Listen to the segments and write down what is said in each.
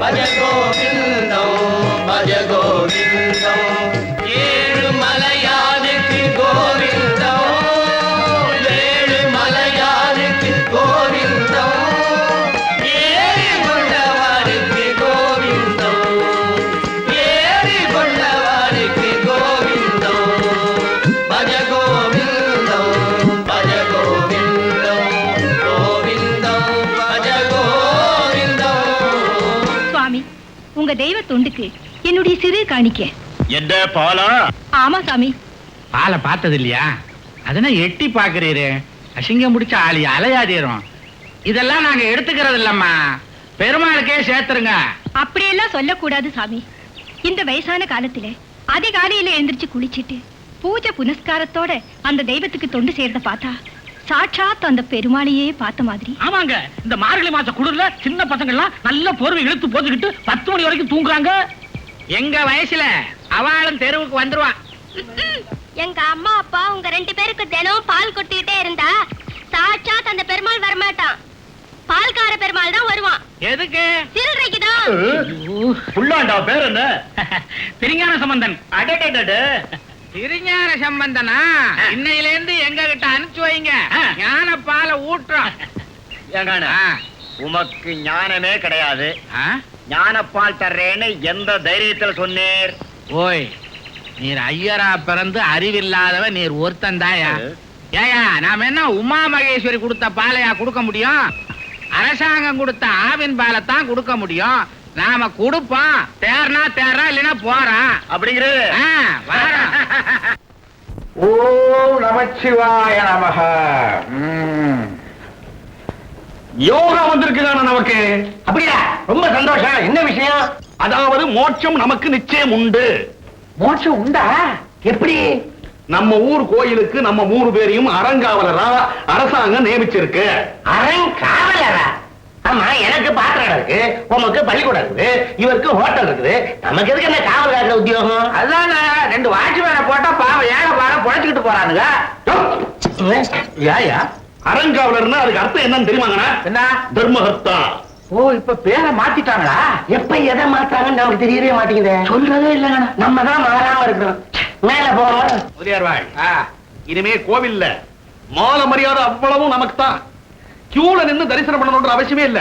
భజ గోవిందం భజ గోవిందం உங்க தெய்வ தொண்டுக்கு என்னுடைய சிறு காணிக்க. என்ன பாலா? ஆமா சாமி. பாலை பார்த்தது இல்லையா அதனை எட்டி பாக்குறீரு அசிங்கம் முடிச்ச ஆளி அலையாதீரும். இதெல்லாம் நாங்க எடுத்துக்கிறது இல்லம்மா பெருமாளுக்கே சேர்த்துருங்க. அப்படியெல்லாம் சொல்லக்கூடாது சாமி. இந்த வயசான காலத்துல அதிகாலையில எழுந்திரிச்சு குளிச்சிட்டு பூஜை புனஸ்காரத்தோட அந்த தெய்வத்துக்கு தொண்டு செய்யறத பார்த்தா சாட்சாத் அந்த பெருமாளையே பார்த்த மாதிரி. ஆமாங்க. இந்த மார்கழி மாச குளிர்ல சின்ன பசங்க எல்லாம் நல்ல போர்வை இழுத்து போட்டுக்கிட்டு பத்து மணி வரைக்கும் தூங்குறாங்க. எங்க வயசுல அவளும் தெருவுக்கு வந்துருவா. எங்க அம்மா அப்பா உங்க ரெண்டு பேருக்கு தினம் பால் கொட்டிக்கிட்டே இருந்தா சாட்சாத் அந்த பெருமாள் வரமாட்டான். பால்கார பெருமாள் தான் வருவான். எதுக்கு? சில்லறைக்கு தான் புள்ளாண்டா பேர் என்ன? திருஞான சம்பந்தன். அடடடட. திருஞான சம்பந்தனா? இன்னையில இருந்து எங்க கிட்ட அனுப்பிச்சு வைங்க. ஞான பாலை ஊட்டுறோம் ஏங்கான. உமக்கு ஞானமே கிடையாது? ஞானப்பால் தர்றேன்னு எந்த தைரியத்துல சொன்னீர்? ஓய் நீர் ஐயரா பிறந்து அறிவில்லாதவ நீர் ஒருத்தன் தாயா? ஏயா நாம என்ன உமா மகேஸ்வரி கொடுத்த பாலையா கொடுக்க முடியும்? அரசாங்கம் கொடுத்த ஆவின் பாலை தான் கொடுக்க முடியும்? நாம கொடுப்போம். தேர்னா தேர்றா இல்லைன்னா போறான் அப்படிங்கிறது. ஓம் நமச்சிவாய நமக. யோகா வந்திருக்குதான நமக்கு? அப்படியா? ரொம்ப சந்தோஷம். என்ன விஷயம்? அதாவது மோட்சம் நமக்கு நிச்சயம் உண்டு. மோட்சம் உண்டா? எப்படி? நம்ம ஊர் கோயிலுக்கு நம்ம மூணு பேரையும் அறங்காவலரா அரசாங்கம் நியமிச்சிருக்கு. அறங்காவலரா ஆமா எனக்கு பாத்திரம் இருக்கு உமக்கு பள்ளிக்கூடம் இருக்குது இவருக்கு ஹோட்டல் இருக்குது. நமக்கு எதுக்கு என்ன காவல் காக்கிற உத்தியோகம்? அதான் ரெண்டு வாட்ச்மேனை போட்டா பாவம் ஏழை பாடம் பொழைச்சிக்கிட்டு போறானுங்க. ஏயா அறங்காவலர்னா அதுக்கு அர்த்தம் என்னன்னு தெரியுமாங்கண்ணா என்ன? தர்மஹர்த்தா. ஓ இப்ப பேரை மாத்திட்டாங்களா? எப்ப எதை மாத்தாங்கன்னு நமக்கு தெரியவே மாட்டேங்குது. சொல்றதே இல்லைங்க. நம்ம தான் மாறாம இருக்கிறோம். மேல போறோம் முதலியார்வாள் இனிமே கோவில்ல. மால மரியாதை அவ்வளவும் நமக்கு தான் கியூல நின்னு தரிசனம் பண்ணணும்ன்ற அவசியமே இல்ல.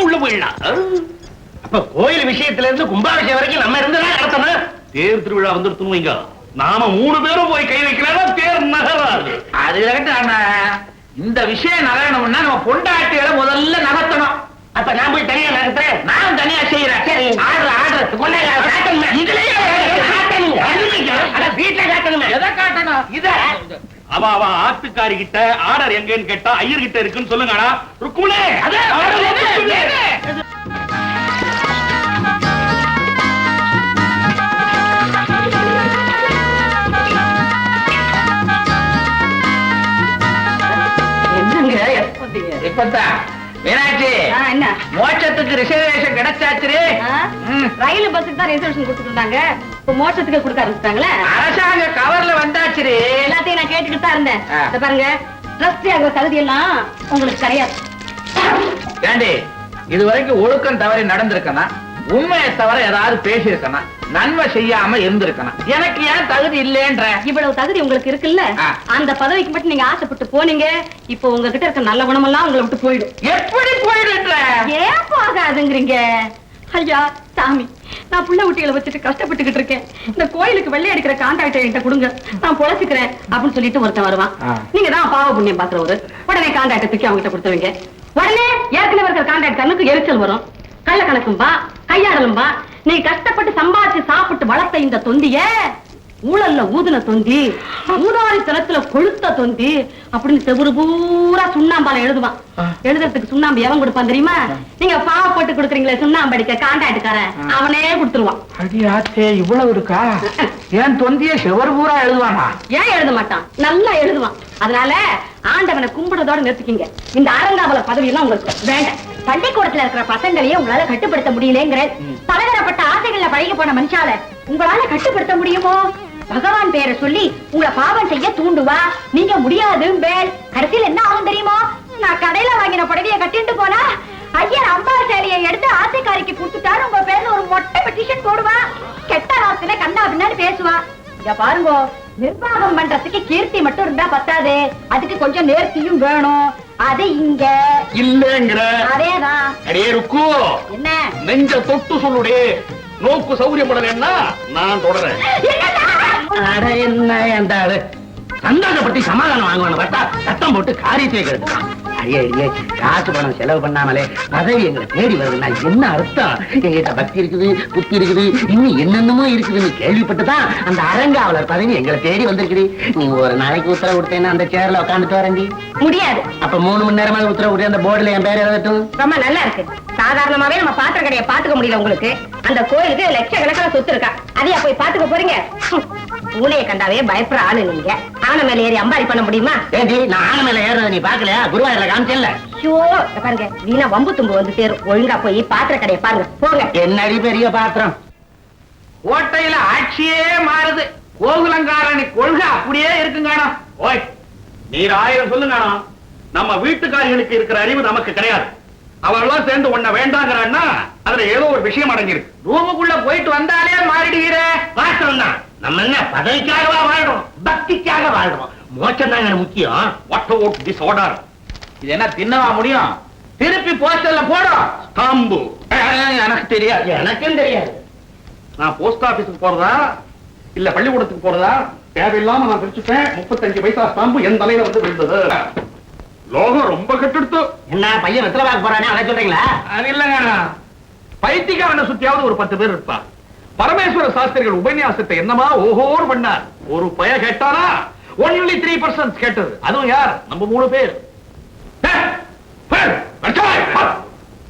உள்ள போயிடலாம் அப்ப கோயில் விஷயத்துல இருந்து கும்பாபிஷேகம் வரைக்கும் நம்ம இருந்துதான் நடத்தணும். தேர் திருவிழா வந்துருத்துன்னு வைங்க. நாம மூணு பேரும் போய் கை வைக்கலாம் தேர் நகராது. அது. இந்த விஷயம் நகரணும்னா நம்ம பொண்டாட்டிகளை முதல்ல நகர்த்தணும். அப்ப நான் போய் தனியா நடத்துறேன் நான் தனியா செய்யறேன் சரி ஆர்டர் ஆர்டர். இதுலயே வீட்டுல காட்டணுமே? எதை காட்டணும்? இத. அவ அவ ஆத்துக்காரி கிட்ட ஆர்டர் எங்கன்னு கேட்டா ஐயர் கிட்ட இருக்குன்னு சொல்லுங்கடா? என்னங்க? மீனாட்சி என்ன? மோட்சத்துக்கு ரிசர்வேஷன் கிடைச்சாச்சு. ரயில் பஸ்ஸுக்கு தான் ரிசர்வேஷன் கொடுத்துருந்தாங்க இப்ப மோட்சத்துக்கு கொடுக்க ஆரம்பிச்சிட்டாங்களே? அரசாங்க கவர்ல வந்தாச்சு எல்லாத்தையும் நான் கேட்டுக்கிட்டு தான் இருந்தேன். இத பாருங்க ட்ரஸ்டி ஆகிற தகுதி எல்லாம் உங்களுக்கு கிடையாது. ஏண்டி இது வரைக்கும் ஒழுக்கம் தவறி நடந்திருக்கனா? உண்மையை தவிர ஏதாவது பேசியிருக்கனா? நன்மை செய்யாம இருந்திருக்கனா எனக்கு ஏன் தகுதி இல்லைன்ற? இவ்வளவு தகுதி உங்களுக்கு இருக்குல்ல. அந்த பதவிக்கு மட்டும் நீங்க ஆசைப்பட்டு போனீங்க. இப்போ உங்ககிட்ட இருக்க நல்ல குணமெல்லாம் உங்களை விட்டு போயிடும். எப்படி போயிடுன்ற ஏன் போகாதுங்கிறீங்க ஐயா சாமி நான் புள்ள குட்டிகளை வச்சுட்டு கஷ்டப்பட்டுக்கிட்டு இருக்கேன். இந்த கோயிலுக்கு வெள்ளை அடிக்கிற கான்ட்ராக்டை என்கிட்ட கொடுங்க. நான் பொழைச்சுக்கிறேன் அப்படின்னு சொல்லிட்டு ஒருத்தன் வருவான். நீங்க தான் பாவ புண்ணியம் பாக்குறவரு உடனே கான்ட்ராக்டை தூக்கி அவங்க கிட்ட கொடுத்துருவீங்க. உடனே ஏற்கனவே இருக்கிற கான்ட்ராக்ட் கண்ணுக்கு எரிச்சல் வரும். கள்ள கணக்கும்பா கையாடலும்பா நீ கஷ்டப்பட்டு சம்பாதிச்சு சாப்பிட்டு வளர்த்த இந்த தொந்திய ஊழல்ல ஊதுன தொந்தி ஊதாரி தளத்துல கொழுத்த தொந்தி அப்படின்னு செவுரு பூரா சுண்ணாம்பால எழுதுவான். எழுதுறதுக்கு சுண்ணாம்பு எவன் கொடுப்பான் தெரியுமா? நீங்க பாவப்பட்டு கொடுக்குறீங்களே சுண்ணாம்பு அடிக்க காண்டாட்டுக்காரன் அவனே கொடுத்துருவான். அடியாத்தே இவ்வளவு இருக்கா? ஏன் தொந்திய செவர் பூரா எழுதுவானா? ஏன் எழுத மாட்டான்? நல்லா எழுதுவான். அதனால ஆண்டவனை கும்பிடுறதோட நிறுத்திக்கிங்க. இந்த அரங்காவல பதவி எல்லாம் உங்களுக்கு வேண்டாம். பள்ளிக்கூடத்துல இருக்கிற பசங்களையே உங்களால கட்டுப்படுத்த முடியலங்கிற பலதரப்பட்ட ஆசைகள்ல பழகி போன மனுஷால உங்களால கட்டுப்படுத்த முடியுமோ? பகவான் பேரை சொல்லி உங்களை பாவம் செய்ய தூண்டுவா? நீங்க முடியாது பேல். கடைசியில் என்ன ஆகும் தெரியுமோ? நான் கடையில வாங்கின புடவைய கட்டிட்டு போனா ஐயர் அம்பா சேலையை எடுத்து ஆசைக்காரிக்கு கொடுத்துட்டாரு. உங்க பேர்ல ஒரு மொட்டை பெட்டிஷன் போடுவா. கெட்ட ராசில கண்ணா பின்னாடி பேசுவா. இங்க பாருங்க நிர்வாகம் பண்றதுக்கு கீர்த்தி மட்டும் இருந்தா பத்தாது. அதுக்கு கொஞ்சம் நேர்த்தியும் வேணும். அது இங்க. இல்லங்கிற. அதேதான். அடே ருக்கு. என்ன? நெஞ்ச தொட்டு சொல்லுடே. நோக்கு சௌரியப்படலன்னா நான் தொடரேன். அட என்ன அந்த ஆளு சந்தோஷப்பட்டு சமாதானம் வாங்குவான பார்த்தா சத்தம் போட்டு காரியத்தை கெடுத்துட்டான். அடியே அடியே காசு பணம் செலவு பண்ணாமலே பதவி எங்களை தேடி வருதுன்னா என்ன அர்த்தம்? எங்கிட்ட பக்தி இருக்குது புத்தி இருக்குது இன்னும் என்னென்னமோ இருக்குதுன்னு கேள்விப்பட்டுதான் அந்த அரங்காவலர் பதவி எங்களை தேடி வந்திருக்குது. நீ ஒரு நாளைக்கு உத்தரவு கொடுத்தேன்னா அந்த சேர்ல உட்காந்துட்டு வரண்டி முடியாது. அப்ப மூணு மணி நேரமா உத்தரவு கொடுத்து அந்த போர்டுல என் பேர் எழுதட்டும். ரொம்ப நல்லா இருக்கு. சாதாரணமாவே நம்ம பாத்திர கடையை பாத்துக்க முடியல உங்களுக்கு. அந்த கோயிலுக்கு லட்சக்கணக்கான சொத்து இருக்கா. அதையா போய் பாத்துக்க போறீங்க? பூனையை கண்டாவே பயப்படுற ஆளு நீங்க ஆன மேல ஏறி அம்பாரி பண்ண முடியுமா? ஏண்டி நான் ஆன மேல ஏறத நீ பாக்கலையா குருவாயூர்ல காமிச்சல ஐயோ பாருங்க. வீணா வம்பு தும்பு வந்து சேரும் ஒழுங்கா போய் பாத்திர கடையை பாருங்க. போங்க. என்னடி பெரிய பாத்திரம்? கோட்டையில ஆட்சியே மாறுது. கோகுலங்காரணி கொள்கை அப்படியே இருக்குங்கானா ஓய் நீர் ஆயிரம் சொல்லுங்க அண்ணா. நம்ம வீட்டுக்காரிகளுக்கு இருக்கிற அறிவு நமக்கு கிடையாது. அவெல்லாம் சேர்ந்து உன்னை வேண்டாங்கிறான்னா அதுல ஏதோ ஒரு விஷயம் அடங்கியிருக்கு. ரூமுக்குள்ள போயிட்டு வந்தாலே மாறிடுகிற வாஸ்தவம் தான். நம்ம என்ன பதவிக்காகவா வாழ்றோம்? பக்திக்காக வாழ்றோம். மோட்சம் தாங்க முக்கியம். வாட் அவுட் திஸ் ஆர்டர் இது என்ன தின்னவா முடியும்? திருப்பி போஸ்டர்ல போடும் ஸ்டாம்பு எனக்கு தெரியாது. எனக்கும் தெரியாது. நான் போஸ்ட் ஆபீஸுக்கு போறதா? இல்ல பள்ளிக்கூடத்துக்கு போறதா? தேவையில்லாம நான் பிரிச்சுட்டேன். முப்பத்தஞ்சு பைசா ஸ்டாம்பு என் தலையில வந்து விழுந்தது. லோகம் ரொம்ப கெட்டெடுத்து. என்ன பையன் வெத்தலை பார்க்க போறானே அதை சொல்றீங்களா? அது இல்லங்க. பைத்தியக்காரனை சுத்தியாவது ஒரு பத்து பேர் இருப்பா பரமேஸ்வர சாஸ்திரிகள் உபன்யாசத்தை என்னமா ஓஹோர் பண்ணார். ஒரு பய கேட்டானா ஒன்லி த்ரீ பர்சன்ட் கேட்டது. அதுவும் யார்? நம்ம மூணு பேர்.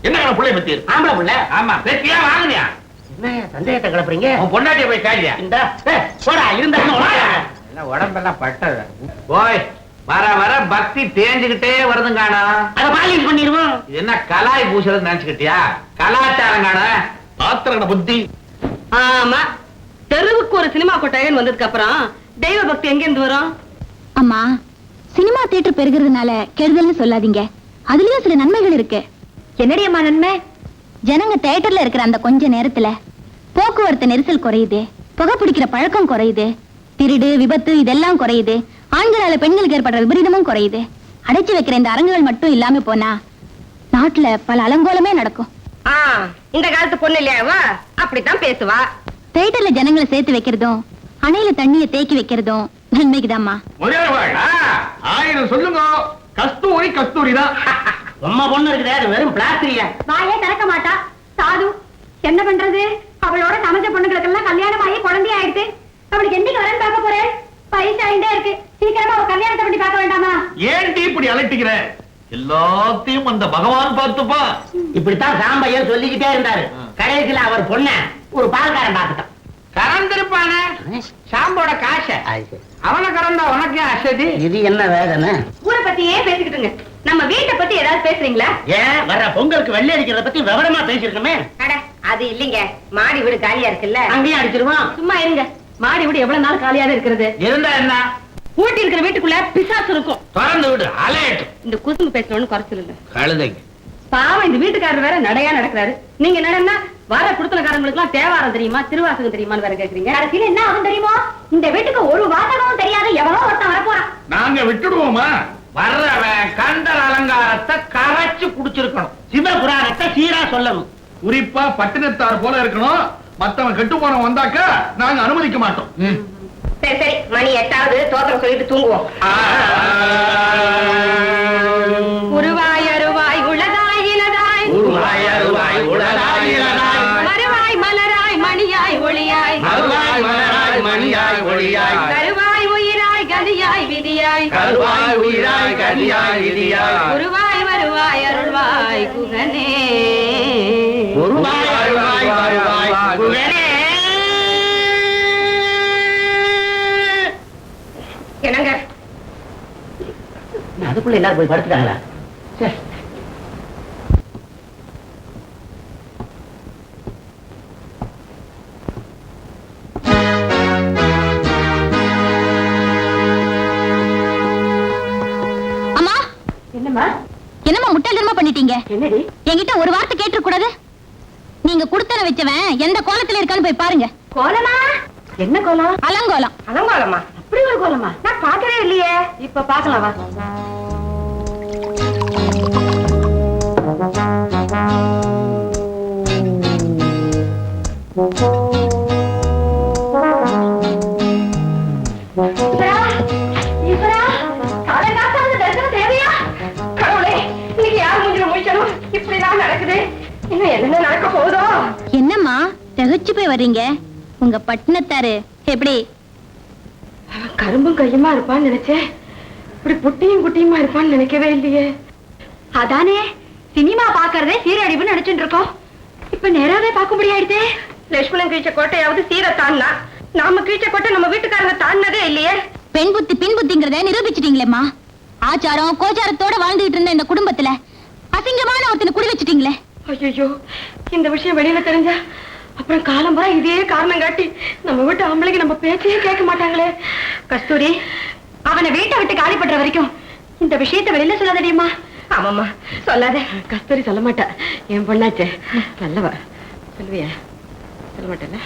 என்ன பிள்ளை பத்தி? ஆம்பளை புள்ள. ஆமா. வெற்றியா வாங்குனியா என்ன சந்தேகத்தை கிளப்புறீங்க? உன் பொண்டாட்டிய போய் இந்த. ஏய், போடா இருந்தா என்ன உனக்கு? என்ன உடம்பெல்லாம் பட்டது. போய் வர வர பக்தி தேஞ்சுக்கிட்டே வருதுங்கானா? அதை பாலிஷ் பண்ணிடுவோம். என்ன கலாய் பூசுறது நினைச்சுக்கிட்டியா? கலாச்சாரம் காண ஆத்திரன புத்தி. ஆமா. தெருவுக்கு ஒரு சினிமா கொட்டாயன் வந்ததுக்கு அப்புறம் தெய்வ பக்தி எங்க இருந்து வரும்? அம்மா சினிமா தியேட்டர் பெருகிறதுனால கெடுதல்னு சொல்லாதீங்க. அதுலயும் சில நன்மைகள் இருக்கு. என்னடி அம்மா நன்மை? ஜனங்க தியேட்டர்ல இருக்கிற அந்த கொஞ்ச நேரத்துல போக்குவரத்து நெரிசல் குறையுது புகை பிடிக்கிற பழக்கம் குறையுது திருடு விபத்து இதெல்லாம் குறையுது ஆண்களால பெண்களுக்கு ஏற்படுற விபரீதமும் குறையுது. அடைச்சு வைக்கிற இந்த அரங்குகள் மட்டும் இல்லாம போனா நாட்டுல பல அலங்கோலமே நடக்கும். இந்த காலத்து பொண்ணு இல்லையாவா? அப்படித்தான் பேசுவா. தியேட்டர்ல ஜனங்களை சேர்த்து வைக்கிறதும் அணையில தண்ணிய தேக்கி வைக்கிறதும் நன்மைக்குதாம்மா. ஆயிரம் சொல்லுங்க. கஸ்தூரி கஸ்தூரி தான் உம்மா பொண்ணு இருக்குதே? அது வெறும் பிளாஸ்டிரியா வாயே திறக்க மாட்டா. சாது என்ன பண்றது? அவளோட சமைச்ச பொண்ணுங்களுக்கெல்லாம் கல்யாணம் ஆகி குழந்தை ஆயிடுது. அவளுக்கு என்னைக்கு வரேன்னு பார்க்க போறேன்? ஆயிட்டே இருக்கு. சீக்கிரமா அவ கல்யாணத்தை பத்தி பார்க்க வேண்டாமா? ஏன்டி இப்படி அலட்டிக்கிற? எல்லாத்தையும் அந்த பகவான் பார்த்துப்பா. இப்படித்தான் சாம்பையன் சொல்லிக்கிட்டே இருந்தாரு. கடைசியில அவர் பொண்ண ஒரு பால்காரன் பார்த்துட்டான். கறந்திருப்பானே? சாம்போட காசை. அவனை கறந்தா உனக்கு ஏன் அசதி? இது என்ன வேதனை? ஊரை பத்தியே பேசிக்கிட்டுங்க? நம்ம வீட்டை பத்தி ஏதாவது பேசுறீங்களா? ஏன்? வர்ற பொங்கலுக்கு வெள்ளை அடிக்கிறத பத்தி விவரமா பேசிருக்கோமே அட அது இல்லைங்க. மாடி வீடு காலியா இருக்குல்ல? அங்கேயும் அடிச்சிருவோம் சும்மா இருங்க. மாடி வீடு எவ்வளவு நாள் காலியாக இருக்கிறது? இருந்தா என்ன? ஊட்டி இருக்கிற வீட்டுக்குள்ள பிசாசு இருக்கும். திறந்து விடு அலையட்டும் இந்த குசும்பு பேசணும்னு குறைச்சல் இல்ல கழுதைங்க. பாவம் இந்த வீட்டுக்காரர் வேற நடையா நடக்கிறாரு. நீங்க என்னன்னா வர குடுத்தனக்காரங்களுக்கு எல்லாம் தேவாரம் தெரியுமா திருவாசகம் தெரியுமான்னு வேற கேக்குறீங்க. கடைசியில என்ன ஆகும் தெரியுமா? இந்த வீட்டுக்கு ஒரு வாசகமும் தெரியாத எவனோ ஒருத்தன் வரப்போறான். நாங்க விட்டுடுவோமா? வர்றவன் கண்டல் அலங்காரத்தை கரைச்சு குடிச்சிருக்கணும் சிவபுராணத்தை சீரா சொல்லணும். குறிப்பா பட்டினத்தார் போல இருக்கணும். மத்தவன் கெட்டு போனவன் வந்தாக்கா நாங்க அனுமதிக்க மாட்டோம். சரி சரி மணி எட்டாவது தோத்திரம் சொல்லிட்டு தூங்குவோம் உருவாய் அருவாய் உளதாய் இலதாய் உருவாய், அருவாய், உளதாய், இலதாய். மறுவாய் மலராய் மணியாய் ஒளியாய் அருவாய், மலராய், மணியாய், ஒளியாய். கருவாய் உயிராய் கதியாய் விதியாய் கருவாய், உயிராய், கதியாய், விதியாய். உருவாய் வருவாய் அருள்வாய் குகனே உருவாய், அருவாய், வருவாய், குகனே. என்னங்க அதுக்குள்ள எல்லாரும் போய் படுத்துட்டாங்களா? சரி. பண்ணிட்டீங்க? என்கிட்ட ஒரு வார்த்தை கேட்டு கூடாது நீங்க குடுத்தன வச்சவன் எந்த கோலத்துல இருக்கான்னு போய் பாருங்க. கோலமா? என்ன கோலம்? அலங்கோலம். அலங்கோலமா? அப்படி ஒரு கோலமா? நான் பாக்கவே இல்லையே. இப்ப பாக்கலாம் என்னம்மா திகச்சு போய் வர்றீங்க? உங்க பட்டினத்தாரு எப்படி? கரும்பும் கையுமா இருப்பான்னு நினைச்சேன் இப்படி புட்டியும் குட்டியுமா இருப்பான்னு நினைக்கவே இல்லையே. அதானே சினிமா பாக்குறதே சீரழிவுன்னு நினைச்சுட்டு இருக்கோம் இப்ப நேராவே பார்க்க முடியாயிடுதே. லட்சுமணன் கீழ்ச்ச கோட்டையாவது சீரை தாண்டா நாம கீழ்ச்ச கோட்டை நம்ம வீட்டுக்காரங்க தாண்டினதே இல்லையே. பெண் புத்தி பின் புத்திங்கிறத நிரூபிச்சிட்டீங்களேம்மா. ஆச்சாரம் கோச்சாரத்தோட வாழ்ந்துகிட்டு இருந்த இந்த குடும்பத்துல அசிங்கமான ஒருத்தனை குடி வச்சிட்டீங்களே. ஐயோ இந்த விஷயம் வெளியில தெரிஞ்சா அப்புறம் காலம் பூரா இதே காரணம் காட்டி நம்ம வீட்டு ஆம்பளைக்கு நம்ம பேச்சையே கேட்க மாட்டாங்களே. கஸ்தூரி அவனை வீட்டை விட்டு காலி பண்ற வரைக்கும் இந்த விஷயத்தை வெளியில சொல்லாதடியம்மா ஆமாம்மா சொல்லாத. கஸ்தூரி சொல்ல மாட்டா. என் பொண்ணாச்சே. நல்லவ. சொல்லுவியா? சொல்ல மாட்டேல்ல?